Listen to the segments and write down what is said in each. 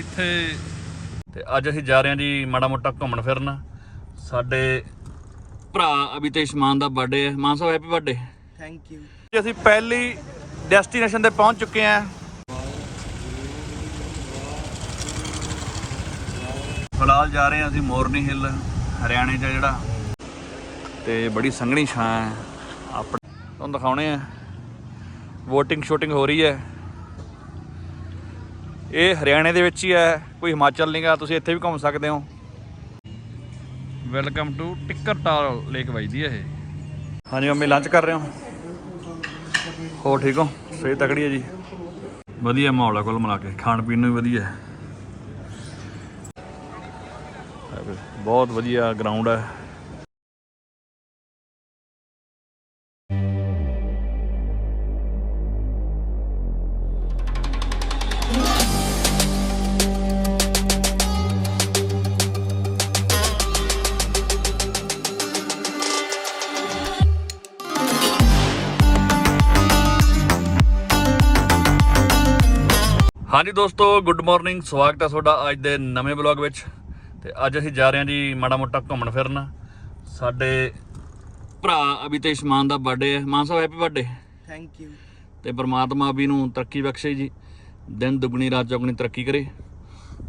ਇੱਥੇ ਤੇ ਅੱਜ ਅਸੀਂ ਜਾ ਰਹੇ ਹਾਂ ਜੀ ਮਾੜਾ ਮੋਟਾ ਘੁੰਮਣ ਫਿਰਨ। ਸਾਡੇ ਭਰਾ ਅਭਿਤੇਸ਼ ਮਾਨ ਦਾ ਬਰਥਡੇ ਹੈ। Mann Sahib happy birthday thank you ਅਸੀਂ ਪਹਿਲੀ ਡੈਸਟੀਨੇਸ਼ਨ ਤੇ ਪਹੁੰਚ ਚੁੱਕੇ ਹਾਂ। ਫਿਲਹਾਲ ਜਾ ਰਹੇ ਹਾਂ ਅਸੀਂ ਮੋਰਨੀ ਹਿੱਲ ਹਰਿਆਣੇ ਆ ਜਿਹੜਾ। ਤੇ ਬੜੀ ਸੰਘਣੀ ਛਾਂ ਹੈ। ਆਪਣੇ ਤੁਹਾਨੂੰ ਦਿਖਾਉਣੇ ਆ। VOTING ਸ਼ੂਟਿੰਗ ਹੋ ਰਹੀ ਹੈ। ਇਹ ਹਰਿਆਣੇ ਦੇ ਵਿੱਚ ਹੀ ਹੈ ਕੋਈ ਹਿਮਾਚਲ ਨਹੀਂਗਾ ਤੁਸੀਂ ਇੱਥੇ ਵੀ ਘੁੰਮ ਸਕਦੇ ਹੋ। ਵੈਲਕਮ ਟੂ ਟਿੱਕਰਟਾਲ ਲੇਕ ਵਜਦੀ ਹੈ ਇਹ। ਹਾਂਜੀ ਮੰਮੀ ਲੰਚ ਕਰ ਰਹੇ ਹੋ? ਹੋ ਠੀਕ ਹੋ? ਸਹੀ ਤਕੜੀ ਹੈ ਜੀ? ਵਧੀਆ ਮਾਹੌਲ ਹੈ ਕੁੱਲ ਮਿਲਾ ਕੇ ਖਾਣ ਪੀਣ ਨੂੰ ਵੀ ਵਧੀਆ। ਹੈ ਬਹੁਤ ਵਧੀਆ ਗਰਾਊਂਡ ਹੈ। ਹਾਂਜੀ ਦੋਸਤੋ ਗੁੱਡ ਮਾਰਨਿੰਗ ਸਵਾਗਤ ਹੈ ਤੁਹਾਡਾ ਅੱਜ ਦੇ ਨਵੇਂ ਬਲੌਗ ਵਿੱਚ। ਤੇ ਅੱਜ ਅਸੀਂ ਜਾ ਰਹੇ ਹਾਂ ਜੀ ਮਾੜਾ ਮੋਟਾ ਘੁੰਮਣ ਫਿਰਨ। ਸਾਡੇ ਭਰਾ ਅਭਿਤੇਸ਼ ਮਾਨ ਦਾ ਬਰਥਡੇ ਹੈ। Mann Sahib happy birthday thank you ਤੇ ਪ੍ਰਮਾਤਮਾ ਵੀ ਨੂੰ ਤਰੱਕੀ ਬਖਸ਼ੇ ਜੀ। ਦਿਨ ਦੁਗਣੀ ਰਾਤ ਚੌਗਣੀ ਤਰੱਕੀ ਕਰੇ।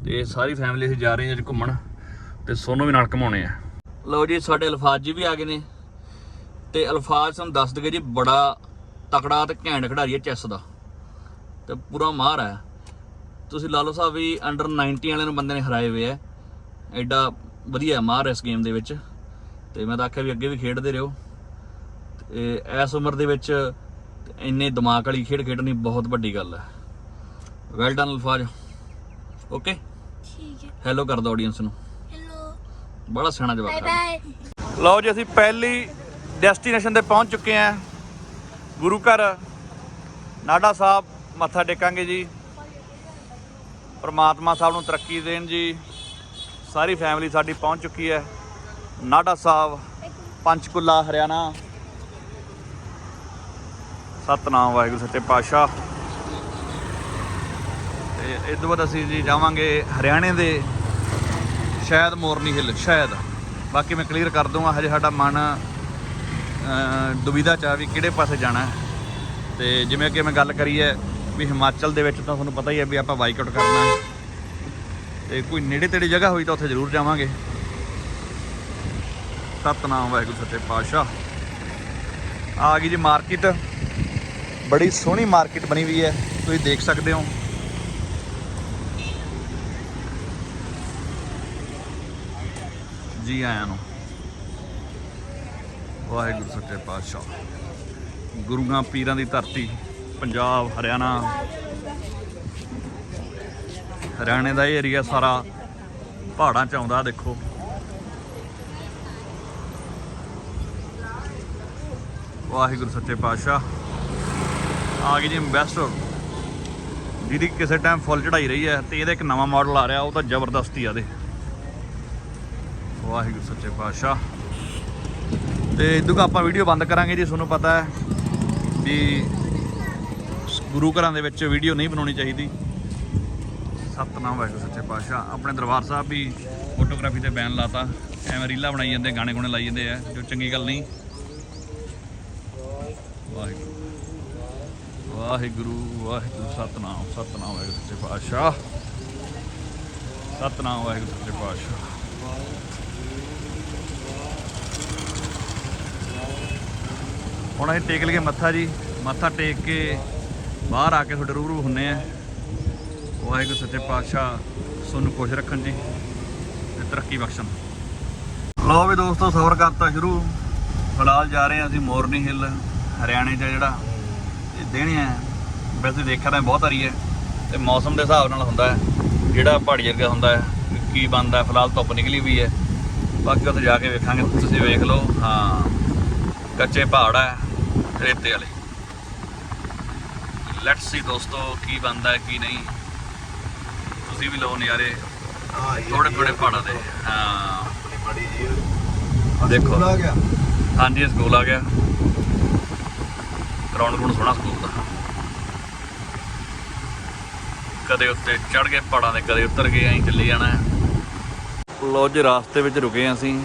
ਤੇ ਸਾਰੀ ਫੈਮਿਲੀ ਅਸੀਂ ਜਾ ਰਹੇ ਹਾਂ ਅੱਜ ਘੁੰਮਣ। ਤੇ ਸੋਨੂੰ ਵੀ ਨਾਲ ਘਮਾਉਣੇ ਆ। ਲਓ ਜੀ ਸਾਡੇ ਅਲਫਾਜ਼ ਜੀ ਵੀ ਆ ਗਏ ਨੇ। ਤੇ ਅਲਫਾਜ਼ ਸਾਨੂੰ ਦੱਸ ਦਗੇ ਜੀ ਬੜਾ ਤਕੜਾ ਤੇ ਘੈਂਟ ਖਿਡਾਰੀ ਹੈ ਚੈਸ ਦਾ। ਤੇ ਪੂਰਾ ਮਾਹਰ ਹੈ। ਤੁਸੀਂ ਲਾ ਲਓ ਸਾਹਿਬ ਵੀ ਅੰਡਰ 90 ਵਾਲਿਆਂ ਨੂੰ ਬੰਦੇ ਨੇ ਹਰਾਏ ਹੋਏ ਆ। ਐਡਾ ਵਧੀਆ ਮਾਹਰ ਹੈ ਇਸ ਗੇਮ ਦੇ ਵਿੱਚ। ਤੇ ਮੈਂ ਤਾਂ ਆਖਿਆ ਵੀ ਅੱਗੇ ਵੀ ਖੇਡਦੇ ਰਹੋ। ਤੇ ਇਸ ਉਮਰ ਦੇ ਵਿੱਚ ਇੰਨੇ ਦਿਮਾਗ ਵਾਲੀ ਖੇਡ ਖੇਡਣੀ ਬਹੁਤ ਵੱਡੀ ਗੱਲ ਹੈ ਵੈਲ ਡਨ ਅਲਫਾਜ਼। ਓਕੇ ਠੀਕ ਹੈ। ਹੈਲੋ ਕਰ ਦੋ ਆਡੀਅנס ਨੂੰ। ਹੈਲੋ ਬੜਾ ਸਿਆਣਾ ਜਵਾਬ ਬਾਏ ਬਾਏ ਲਓ ਜੀ ਅਸੀਂ ਪਹਿਲੀ ਡੈਸਟੀਨੇਸ਼ਨ ਤੇ ਪਹੁੰਚ ਚੁੱਕੇ ਹਾਂ ਗੁਰੂ ਘਰ ਨਾਡਾ ਸਾਹਿਬ ਮੱਥਾ ਟੇਕਾਂਗੇ ਜੀ। ਪਰਮਾਤਮਾ ਸਾਹਿਬ ਨੂੰ ਤਰੱਕੀ ਦੇਣ ਜੀ। ਸਾਰੀ ਫੈਮਿਲੀ ਸਾਡੀ ਪਹੁੰਚ ਚੁੱਕੀ ਹੈ। ਨਾਡਾ ਸਾਹਿਬ ਪੰਚਕੁਲਾ ਹਰਿਆਣਾ। ਸਤਨਾਮ ਵਾਹਿਗੁਰੂ ਸੱਚੇ ਪਾਤਸ਼ਾਹ। ਤੇ ਇਸ ਤੋਂ ਬਾਅਦ ਅਸੀਂ ਜੀ ਜਾਵਾਂਗੇ ਹਰਿਆਣੇ ਦੇ ਸ਼ਾਇਦ ਮੋਰਨੀ ਹਿੱਲ ਸ਼ਾਇਦ। ਬਾਕੀ ਮੈਂ ਕਲੀਅਰ ਕਰ ਦੂੰਗਾ ਹਜੇ ਸਾਡਾ ਮਨ ਅਹ, ਦੁਵਿਧਾ ਚ ਆ ਵੀ ਕਿਹੜੇ ਪਾਸੇ ਜਾਣਾ ਹੈ। ਤੇ ਜਿਵੇਂ ਕਿ ਮੈਂ ਗੱਲ ਕਰੀ ਹੈ ਵੀ ਹਿਮਾਚਲ ਦੇ ਵਿੱਚ ਤਾਂ ਤੁਹਾਨੂੰ ਪਤਾ ਹੀ ਹੈ ਵੀ ਆਪਾਂ ਬਾਈਕਾਟ ਕਰਨਾ ਹੈ। ਤੇ ਕੋਈ ਨੇੜੇ ਤੇੜੇ ਜਗ੍ਹਾ ਹੋਈ ਤਾਂ ਉੱਥੇ ਜ਼ਰੂਰ ਜਾਵਾਂਗੇ। ਸਤਨਾਮ ਵਾਹਿਗੁਰੂ ਸੱਚੇ ਪਾਤਸ਼ਾਹ। ਆ ਗਈ ਜੀ ਮਾਰਕੀਟ ਬੜੀ ਸੋਹਣੀ ਮਾਰਕੀਟ ਬਣੀ ਹੋਈ ਹੈ। ਤੁਸੀਂ ਦੇਖ ਸਕਦੇ ਹੋ। ਜੀ ਆਇਆਂ ਨੂੰ। ਵਾਹਿਗੁਰੂ ਸੱਚੇ ਪਾਤਸ਼ਾਹ। ਗੁਰੂਆਂ ਪੀਰਾਂ ਦੀ ਧਰਤੀ। ਪੰਜਾਬ, ਹਰਿਆਣਾ। ਹਰਿਆਣੇ ਦਾ ਇਹ ਏਰੀਆ ਸਾਰਾ ਪਹਾੜਾਂ ਚ ਆਉਂਦਾ, ਦੇਖੋ। ਵਾਹਿਗੁਰੂ, ਸੱਚੇ ਪਾਤਸ਼ਾਹ। ਆ ਗਈ ਜੀ ਇੰਵੈਸਟਰ ਜਿਹਦੀ ਕਿਸੇ ਟਾਈਮ ਫੁੱਲ ਚੜਾਈ ਰਹੀ ਹੈ ਤੇ ਇਹਦਾ ਇੱਕ ਨਵਾਂ ਮਾਡਲ ਆ ਰਿਹਾ, ਉਹ ਤਾਂ ਜ਼ਬਰਦਸਤੀ ਆ ਦੇ ਵਾਹਿਗੁਰੂ, ਸੱਚੇ ਪਾਤਸ਼ਾਹ। ਤੇ ਇਦੋਂ ਆਪਾਂ ਵੀਡੀਓ ਬੰਦ ਕਰਾਂਗੇ ਜੀ, ਤੁਹਾਨੂੰ ਪਤਾ ਹੈ ਵੀ ਗੁਰੂ ਘਰਾਂ ਦੇ ਵਿੱਚ ਵੀਡੀਓ ਨਹੀਂ ਬਣਾਉਣੀ ਚਾਹੀਦੀ। ਸਤਨਾਮ ਵਾਹਿਗੁਰੂ, ਸੱਚੇ ਪਾਤਸ਼ਾਹ। ਆਪਣੇ ਦਰਬਾਰ ਸਾਹਿਬ ਵੀ ਫੋਟੋਗ੍ਰਾਫੀ ਤੇ ਬੈਨ ਲਾਤਾ। ਐਵੇਂ ਰੀਲਾਂ ਬਣਾਈ ਜਾਂਦੇ, ਗਾਣੇ ਗੁਣੇ ਲਾਈ ਜਾਂਦੇ ਆ, ਜੋ ਚੰਗੀ ਗੱਲ ਨਹੀਂ। ਵਾਹਿਗੁਰੂ। ਵਾਹਿਗੁਰੂ ਵਾਹਿਗੁਰੂ, ਸਤਨਾਮ ਸਤਨਾਮ ਵਾਹਿਗੁਰੂ, ਸੱਚੇ ਪਾਤਸ਼ਾਹ। ਸਤਨਾਮ ਵਾਹਿਗੁਰੂ, ਸੱਚੇ ਪਾਤਸ਼ਾਹ। ਹੁਣ ਅਸੀਂ ਟੇਕ ਲਈਏ ਮੱਥਾ ਜੀ। ਮੱਥਾ ਟੇਕ ਕੇ ਬਾਹਰ ਆ ਕੇ ਤੁਹਾਡੇ ਰੂਬਰੂ ਹੁੰਨੇ ਆ। ਵਾਹਿਗੁਰੂ ਸੱਚੇ ਪਾਤਸ਼ਾਹ ਤੁਹਾਨੂੰ ਖੁਸ਼ ਰੱਖਣ ਜੀ ਤੇ ਤਰੱਕੀ ਬਖਸ਼ਣ। ਲਓ ਵੀ ਦੋਸਤੋ, ਸਫ਼ਰ ਕਰਤਾ ਸ਼ੁਰੂ। ਫਿਲਹਾਲ ਜਾ ਰਹੇ ਹਾਂ ਅਸੀਂ ਮੋਰਨੀ ਹਿੱਲ, ਹਰਿਆਣੇ 'ਚ ਜਿਹੜਾ ਇਹ ਦੇਣੇ ਹੈ। ਵੈਸੇ ਦੇਖਿਆ ਤਾਂ ਬਹੁਤ ਹਰੀ ਹੈ ਤੇ ਮੌਸਮ ਦੇ ਹਿਸਾਬ ਨਾਲ ਹੁੰਦਾ ਹੈ। ਜਿਹੜਾ ਪਹਾੜੀ ਵਰਗਾ ਹੁੰਦਾ ਹੈ, ਕੀ ਬਣਦਾ ਫਿਲਹਾਲ ਧੁੱਪ ਨਿਕਲੀ ਵੀ ਹੈ। ਬਾਕੀ ਉੱਥੇ ਜਾ ਕੇ ਵੇਖਾਂਗੇ, ਤੁਸੀਂ ਵੇਖ ਲਓ। ਹਾਂ, ਕੱਚੇ ਪਹਾੜ ਹੈ, ਰੇਤੇ ਵਾਲੇ। ਲੈਟਸ ਸੀ ਦੋਸਤੋ ਕੀ ਬਣਦਾ ਹੈ ਕੀ ਨਹੀਂ। ਤੁਸੀਂ ਵੀ ਲਓ ਨਜ਼ਾਰੇ। ਥੋੜੇ ਥੋੜੇ ਪਹਾੜਾਂ ਦੇ। ਹਾਂ। ਬੜੀ ਜੀ ਦੇਖੋ ਆ ਗਿਆ। ਹਾਂਜੀ ਸਕੂਲ ਆ ਗਿਆ। ਗਰਾਊਂਡ ਗਰਾਊਂਡ ਸੋਹਣਾ ਸਕੂਲ ਦਾ। ਕਦੇ ਉੱਤੇ ਚੜ ਗਏ ਪਹਾੜਾਂ ਦੇ ਕਦੇ ਉਤਰ ਗਏ ਐਂ ਚੱਲੀ ਜਾਣਾ। ਲੋ ਜੀ ਰਾਸਤੇ ਵਿੱਚ ਰੁਕੇ ਹਾਂ ਅਸੀਂ।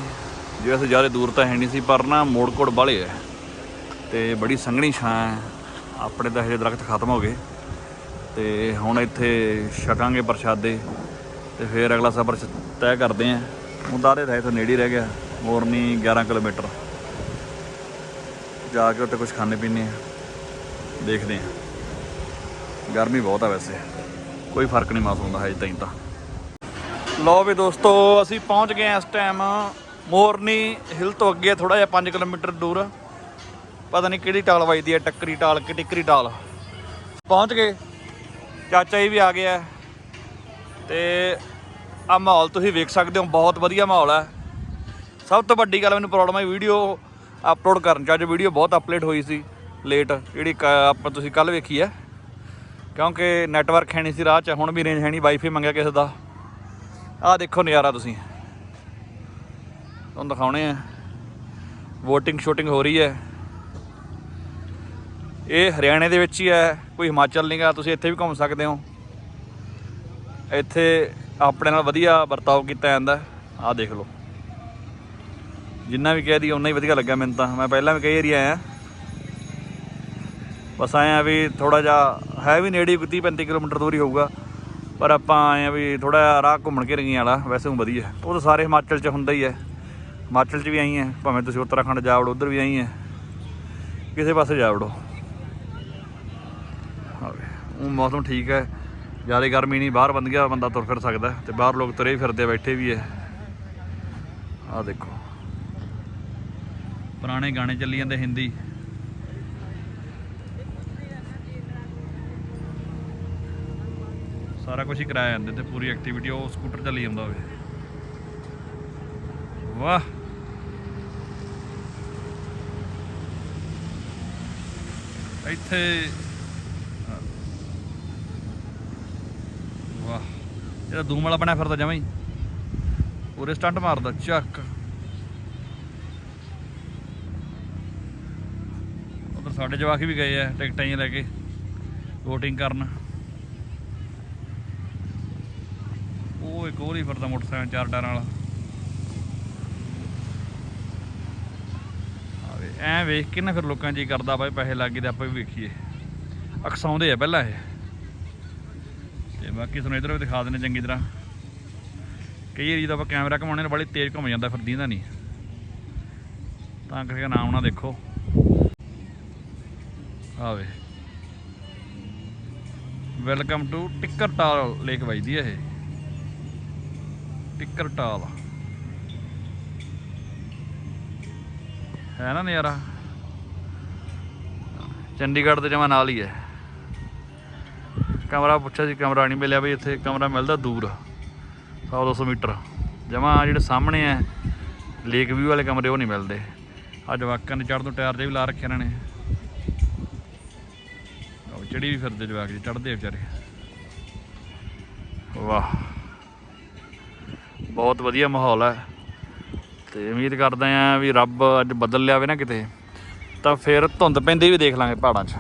ਜੇ ਅਸੀਂ ਜ਼ਿਆਦਾ ਦੂਰ ਤਾਂ ਹੈ ਨਹੀਂ ਸੀ ਪਰ ਨਾ ਮੋੜ ਕੋੜ ਵਾਲੇ ਹੈ। ਤੇ ਬੜੀ ਸੰਘਣੀ ਛਾਂ ਹੈ। ਆਪਣੇ ਤਾਂ ਹਜੇ ਦਰਖਤ ਖਤਮ ਹੋ ਗਏ। ਤੇ ਹੁਣ ਇੱਥੇ ਛਕਾਂਗੇ ਪ੍ਰਸ਼ਾਦੇ ਤੇ ਫਿਰ ਅਗਲਾ ਸਫ਼ਰ ਤੈਅ ਕਰਦੇ ਆਂ। ਮੁੰਦਾਰੇ ਰਹੇ ਤਾਂ ਨੇੜੇ ਰਹਿ ਗਿਆ ਮੋਰਨੀ 11 ਕਿਲੋਮੀਟਰ। ਜਾ ਕੇ ਉੱਥੇ ਕੁਝ ਖਾਣੇ ਪੀਣੇ ਆ, ਦੇਖਦੇ ਆਂ। ਗਰਮੀ ਬਹੁਤ ਆ ਵੈਸੇ, ਕੋਈ ਫ਼ਰਕ ਨਹੀਂ ਮਹਿਸੂਸ ਹੁੰਦਾ ਹੈ ਤਾਈਂ ਤਾਂ। ਲਓ ਵੀ ਦੋਸਤੋ, ਅਸੀਂ ਪਹੁੰਚ ਗਏ ਹਾਂ ਇਸ ਟਾਈਮ ਮੋਰਨੀ ਹਿਲ ਤੋਂ ਅੱਗੇ ਥੋੜਾ ਜਿਹਾ 5 ਕਿਲੋਮੀਟਰ ਦੂਰ। ਪਤਾ ਨਹੀਂ ਕਿਹੜੀ ਟਾਲ ਵੱਜਦੀ ਹੈ, ਟੱਕਰੀ ਟਾਲ ਕਿ ਟਿੱਕਰੀ ਟਾਲ। ਪਹੁੰਚ ਗਏ। ਚਾਚਾ ਜੀ ਵੀ ਆ ਗਿਆ ਤੇ ਆ ਮਾਹੌਲ ਤੁਸੀਂ ਵੇਖ ਸਕਦੇ ਹੋ, ਬਹੁਤ ਵਧੀਆ ਮਾਹੌਲ ਹੈ ਸਭ ਤੋਂ ਵੱਡੀ ਗੱਲ ਮੈਨੂੰ ਪ੍ਰੋਬਲਮ ਹੈ ਵੀਡੀਓ ਅਪਲੋਡ ਕਰਨ ਚ। ਅੱਜ ਵੀਡੀਓ ਬਹੁਤ ਅਪਲੋਡ ਹੋਈ ਸੀ ਲੇਟ ਜਿਹੜੀ ਕ- ਆਪਾਂ ਤੁਸੀਂ ਕੱਲ ਵੇਖੀ ਹੈ ਕਿਉਂਕਿ ਨੈਟਵਰਕ ਹੈ ਨਹੀਂ ਸੀ ਰਾਹ 'ਚ, ਹੁਣ ਵੀ ਰੇਂਜ ਹੈ ਨਹੀਂ ਵਾਈਫਾਈ ਮੰਗਿਆ ਕਿਸੇ ਦਾ। ਆਹ ਦੇਖੋ ਨਜ਼ਾਰਾ ਤੁਸੀਂ। ਤੁਹਾਨੂੰ ਦਿਖਾਉਣੇ ਆ। VOTING ਸ਼ੂਟਿੰਗ ਹੋ ਰਹੀ ਹੈ। ਇਹ ਹਰਿਆਣੇ ਦੇ ਵਿੱਚ ਹੀ ਹੈ, ਕੋਈ ਹਿਮਾਚਲ ਨਹੀਂਗਾ ਤੁਸੀਂ ਇੱਥੇ ਵੀ ਘੁੰਮ ਸਕਦੇ ਹੋ। ਇੱਥੇ ਆਪਣੇ ਨਾਲ ਵਧੀਆ ਵਰਤਾਓ ਕੀਤਾ ਜਾਂਦਾ ਆਹ ਦੇਖ ਲਓ। ਜਿੰਨਾ ਵੀ ਕਹਿ ਦੀ ਉਨਾ ਹੀ ਵਧੀਆ ਲੱਗਿਆ ਮੈਨੂੰ ਤਾਂ। ਮੈਂ ਪਹਿਲਾਂ ਵੀ ਕਈ ਏਰੀਆ ਆਇਆ। ਬਸ ਆਏ ਆ ਵੀ ਥੋੜਾ ਜਿਹਾ, ਹੈ ਵੀ ਨੇੜੇ 30 35 ਕਿਲੋਮੀਟਰ ਦੂਰ ਹੀ ਹੋਊਗਾ। ਪਰ ਆਪਾਂ ਆਏ ਆ ਵੀ ਥੋੜਾ ਜਿਹਾ ਰਾਹ ਘੁੰਮਣ ਕੇ ਰਹੀਆਂ ਵਾਲਾ, ਵੈਸੇ ਉਹ ਵਧੀਆ। ਉਹ ਤਾਂ ਸਾਰੇ ਹਿਮਾਚਲ 'ਚ ਹੁੰਦਾ ਹੀ ਹੈ। ਹਿਮਾਚਲ 'ਚ ਵੀ ਆਈ ਹੈ, ਭਾਵੇਂ ਤੁਸੀਂ ਉੱਤਰਾਖੰਡ ਜਾ ਵੜੋ ਉਧਰ ਵੀ ਆਈ ਹੈ। ਕਿਸੇ ਪਾਸੇ ਜਾ ਵੜੋ ਉਹ ਮੌਸਮ ਠੀਕ ਹੈ। ਜ਼ਿਆਦਾ ਗਰਮੀ ਨਹੀਂ, ਬਾਹਰ ਬੰਦ ਗਿਆ, ਬੰਦਾ ਤੁਰ ਫਿਰ ਸਕਦਾ ਹੈ ਤੇ ਬਾਹਰ ਲੋਕ ਤੁਰੇ ਹੀ ਫਿਰਦੇ ਬੈਠੇ ਵੀ ਹੈ। ਆਹ ਦੇਖੋ। ਪੁਰਾਣੇ ਗਾਣੇ ਚੱਲੀ ਜਾਂਦੇ ਹਿੰਦੀ। ਸਾਰਾ ਕੁਝ ਹੀ ਕਰਾਇਆ ਜਾਂਦੇ ਤੇ ਪੂਰੀ ਐਕਟੀਵਿਟੀ ਉਹ ਸਕੂਟਰ ਚੱਲੀ ਜਾਂਦਾ ਹੋਵੇ। ਵਾਹ! ਇੱਥੇ ਹਾਂ। ਵਾਹ ਇਹਦਾ ਦੂਮ ਵਾਲਾ ਬਣਿਆ ਫਿਰਦਾ ਜਮਾਂ ਹੀ। ਉਰੇ ਸਟੰਟ ਮਾਰਦਾ, ਚੱਕ। ਉਧਰ ਸਾਡੇ ਜਵਾਕ ਵੀ ਗਏ ਆ, ਟਿਕਟਾਂ ਹੀ ਲੈ ਕੇ ਵੋਟਿੰਗ ਕਰਨ। ਉਹ ਇੱਕ ਹੋਰ ਹੀ ਫਿਰਦਾ ਮੋਟਰਸਾਈਕਲ, ਚਾਰ ਟਾਇਰਾਂ ਵਾਲਾ। ਐ ਵੇਖ ਕੇ ਨਾ ਫਿਰ ਲੋਕਾਂ ਜੀ ਕਰਦਾ ਬਾਈ, ਪੈਸੇ ਲੱਗ ਗਏ ਤੇ ਆਪਾਂ ਵੀ ਵੇਖੀਏ। ਅਕਸਾਉਂਦੇ ਆ ਪਹਿਲਾਂ ਇਹ। ਤੇ ਬਾਕੀ ਤੁਹਾਨੂੰ ਇਧਰ ਵੀ ਦਿਖਾ ਦਿੰਦੇ ਚੰਗੀ ਤਰ੍ਹਾਂ। ਕਈ ਵਾਰੀ ਜਦੋਂ ਆਪਾਂ ਕੈਮਰਾ ਘਮਾਉਣੇ ਨਾਲ ਬੜੀ ਤੇਜ਼ ਘੁੰਮ ਜਾਂਦਾ ਫਿਰ ਦੀਂਦਾ ਨਹੀਂ। ਤਾਂ ਕਰਕੇ ਨਾਮ ਨਾ ਦੇਖੋ। ਆਵੇ ਵੈਲਕਮ ਟੂ ਟਿੱਕਰਟਾਲ ਲੇਕ ਵਜਦੀ ਹੈ ਇਹ। ਟਿੱਕਰਟਾਲ ਹੈ ਨਾ ਨਜ਼ਾਰਾ? ਚੰਡੀਗੜ੍ਹ ਦੇ ਜਮਾ ਨਾਲ ਹੀ ਹੈ। ਕਮਰਾ ਪੁੱਛਿਆ ਸੀ, ਕਮਰਾ ਨਹੀਂ ਮਿਲਿਆ ਬਈ ਇੱਥੇ ਕਮਰਾ ਮਿਲਦਾ ਦੂਰ 100 200 ਮੀਟਰ। ਜਮਾ ਜਿਹੜੇ ਸਾਹਮਣੇ ਹੈ ਲੇਕ ਵਿਊ ਵਾਲੇ ਕਮਰੇ, ਉਹ ਨਹੀਂ ਮਿਲਦੇ। ਆ ਜਵਾਕਾਂ ਨੇ ਚੜ੍ਹ ਤੋਂ ਟਾਇਰ ਜੇ ਵੀ ਲਾ ਰੱਖੇ ਇਹਨਾਂ ਨੇ। ਉਹ ਚੜੀ ਵੀ ਫਿਰਦੇ ਜਵਾਕ ਜੀ ਚੜ੍ਹਦੇ ਵਿਚਾਰੇ। ਵਾਹ। ਬਹੁਤ ਵਧੀਆ ਮਾਹੌਲ ਹੈ ਤੇ ਉਮੀਦ ਕਰਦੇ ਆ ਵੀ ਰੱਬ ਅੱਜ ਬਦਲ ਲਿਆਵੇ ਨਾ ਕਿਤੇ। ਤਾਂ ਫਿਰ ਧੁੰਦ ਪੈਂਦੀ ਵੀ ਦੇਖ ਲਾਂਗੇ ਪਹਾੜਾਂ 'ਚ।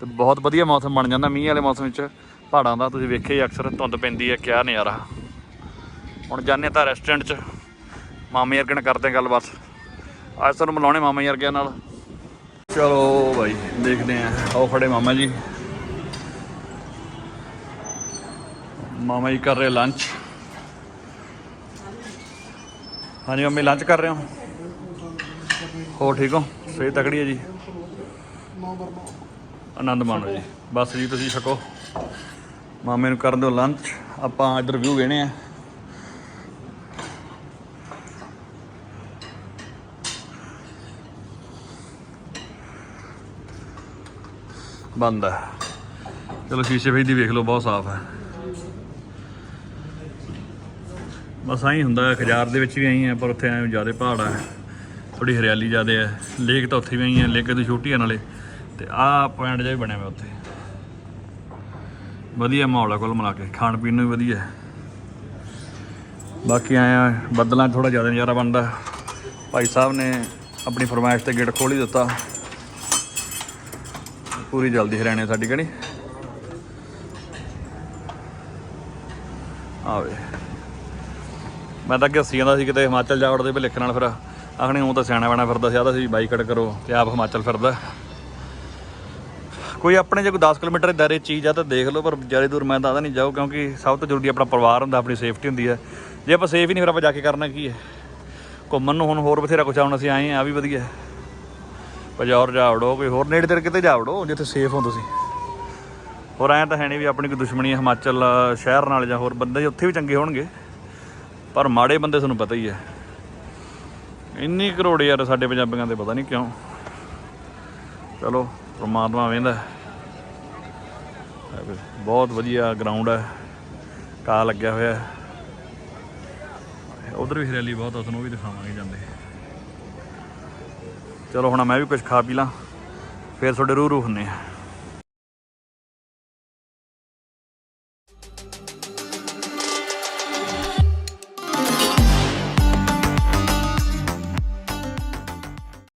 ਤੇ ਬਹੁਤ ਵਧੀਆ ਮੌਸਮ ਬਣ ਜਾਂਦਾ, ਮੀਂਹ ਵਾਲੇ ਮੌਸਮ ਵਿੱਚ। ਪਹਾੜਾਂ ਦਾ ਤੁਸੀਂ ਵੇਖਿਆ ਹੀ ਅਕਸਰ, ਧੁੰਦ ਪੈਂਦੀ ਹੈ ਕਿਆ ਨਜ਼ਾਰਾ। ਹੁਣ ਜਾਂਦੇ ਤਾਂ ਰੈਸਟੋਰੈਂਟ 'ਚ। ਮਾਮੇ ਵਰਗੇ ਨਾਲ ਕਰਦੇ ਗੱਲਬਾਤ। ਅੱਜ ਤੁਹਾਨੂੰ ਮਿਲਾਉਣੇ ਮਾਮਾ ਜੀ ਵਰਗਿਆਂ ਨਾਲ। ਚਲੋ ਭਾਈ ਦੇਖਦੇ ਆਂ। ਆਓ ਖੜੇ ਮਾਮਾ ਜੀ। ਮਾਮਾ ਜੀ ਕਰ ਰਹੇ ਲੰਚ ਹਾਂਜੀ ਮੰਮੀ ਲੰਚ ਕਰ ਰਹੇ ਹੋ? ਹੋ ਠੀਕ ਹੋ? ਸਹੀ ਤਕੜੀ ਹੈ ਜੀ। ਆਨੰਦ ਮਾਣੋ ਜੀ। ਬਸ ਜੀ, ਤੁਸੀਂ ਛਕੋ। ਮਾਮੇ ਨੂੰ ਕਰਨ ਦਿਓ ਲੰਚ ਆਪਾਂ ਇੱਧਰ ਵਿਊ ਵੇਣੇ ਆ। ਬੰਦ ਹੈ ਚਲੋ ਸ਼ੀਸ਼ੇ ਵਿੱਚ ਦੀ ਵੇਖ ਲਓ, ਬਹੁਤ ਸਾਫ਼ ਹੈ ਬਸ ਆਈ ਹੁੰਦਾ ਹੈ ਖਜਾਰ ਦੇ ਵਿੱਚ ਵੀ ਆਈ ਹੈ ਪਰ ਉੱਥੇ ਐਂ ਜ਼ਿਆਦਾ ਪਹਾੜ ਹੈ ਥੋੜੀ ਹਰਿਆਲੀ ਜ਼ਿਆਦਾ ਹੈ ਲੇਕ ਤਾਂ ਉੱਥੇ ਵੀ ਆਈ ਹੈ ਲੇਕ ਦੀ ਛੋਟੀ ਹੈ ਨਾਲੇ। ਤੇ ਆਹ ਪੁਆਇੰਟ ਜਿਹਾ ਵੀ ਬਣਿਆ ਹੋਇਆ ਉੱਥੇ। ਵਧੀਆ ਮਾਹੌਲ ਹੈ ਕੁੱਲ ਮਿਲਾ ਕੇ, ਖਾਣ ਪੀਣ ਨੂੰ ਵੀ ਵਧੀਆ। ਬਾਕੀ ਆਇਆ ਬੱਦਲਾਂ 'ਚ ਥੋੜਾ ਜ਼ਿਆਦਾ ਨਜ਼ਾਰਾ ਬਣਦਾ। ਭਾਈ ਸਾਹਿਬ ਨੇ ਆਪਣੀ ਫਰਮਾਇਸ਼ ਤੇ ਗੇਟ ਖੋਲ ਹੀ ਦਿੱਤਾ। ਪੂਰੀ ਜਲਦੀ ਹਰਿਆਣੇ ਸਾਡੀ ਕਣੀ ਆਵੇ ਮੈਂ ਤਾਂ ਅੱਗੇ ਹੱਸੀ ਜਾਂਦਾ ਸੀ ਕਿਤੇ ਹਿਮਾਚਲ ਜਾ ਵੜਦੇ ਭਲੇਖ ਨਾਲ ਫਿਰ। ਆਖਣੇ, ਉਹ ਤਾਂ ਸਿਆਣਾ ਬਣਾ ਫਿਰਦਾ ਸੀ ਆਦਾ ਸੀ ਬਾਈਕਟ ਕਰੋ ਤੇ ਆਪ ਹਿਮਾਚਲ ਫਿਰਦਾ। ਕੋਈ ਆਪਣੇ ਜੇ ਕੋਈ 10 ਕਿਲੋਮੀਟਰ ਦੇ ਦਾਇਰੇ ਚੀਜ਼ ਆ ਤਾਂ ਦੇਖ ਲਓ, ਪਰ ਜ਼ਿਆਦਾ ਦੂਰ ਮੈਂ ਤਾਂ ਆਦਾ ਨਹੀਂ ਜਾਓ, ਕਿਉਂਕਿ ਸਭ ਤੋਂ ਜ਼ਰੂਰੀ ਆਪਣਾ ਪਰਿਵਾਰ ਹੁੰਦਾ, ਆਪਣੀ ਸੇਫਟੀ ਹੁੰਦੀ ਹੈ ਜੇ ਆਪਾਂ ਸੇਫ ਹੀ ਨਹੀਂ ਫਿਰ ਆਪਾਂ ਜਾ ਕੇ ਕਰਨਾ ਕੀ ਹੈ ਘੁੰਮਣ ਨੂੰ ਹੁਣ ਹੋਰ ਬਥੇਰਾ ਕੁਛ ਆ, ਹੁਣ ਅਸੀਂ ਆਏ ਆ ਵੀ ਵਧੀਆ। ਹੈ ਪਜੌਰ ਜਾ ਵੜੋ, ਕੋਈ ਹੋਰ ਨੇੜੇ ਤੇੜੇ ਕਿਤੇ ਜਾ ਵੜੋ ਜਿੱਥੇ ਸੇਫ ਹੋ ਤੁਸੀਂ। ਹੋਰ ਐਂ ਤਾਂ ਹੈ ਨਹੀਂ ਵੀ ਆਪਣੀ ਕੋਈ ਦੁਸ਼ਮਣੀ ਹੈ ਹਿਮਾਚਲ ਸ਼ਹਿਰ ਨਾਲ ਜਾਂ ਹੋਰ ਬੰਦੇ ਉੱਥੇ ਵੀ ਚੰਗੇ ਹੋਣਗੇ। ਪਰ ਮਾੜੇ ਬੰਦੇ ਤੁਹਾਨੂੰ ਪਤਾ ਹੀ ਹੈ ਇੰਨੀ ਕਰੋੜ ਯਾਰ ਸਾਡੇ ਪੰਜਾਬੀਆਂ ਦੇ, ਪਤਾ ਨਹੀਂ ਕਿਉਂ। ਚਲੋ। ਪਰਮਾਤਮਾ ਵੇਂਦਾ। ਬਹੁਤ ਵਧੀਆ ਗਰਾਊਂਡ ਹੈ। ਕਾ ਲੱਗਿਆ ਹੋਇਆ ਹੈ। ਉਧਰ ਵੀ ਹਰਿਆਲੀ ਬਹੁਤ ਆ ਤੁਹਾਨੂੰ ਉਹ ਵੀ ਦਿਖਾਵਾਂਗੇ ਜਾਂਦੇ। ਚਲੋ ਹੁਣ ਮੈਂ ਵੀ ਕੁਝ ਖਾ ਪੀ ਲਾਂ, ਫੇਰ ਤੁਹਾਡੇ ਰੂਹ ਰੂਹ ਹੁੰਨੇ ਆ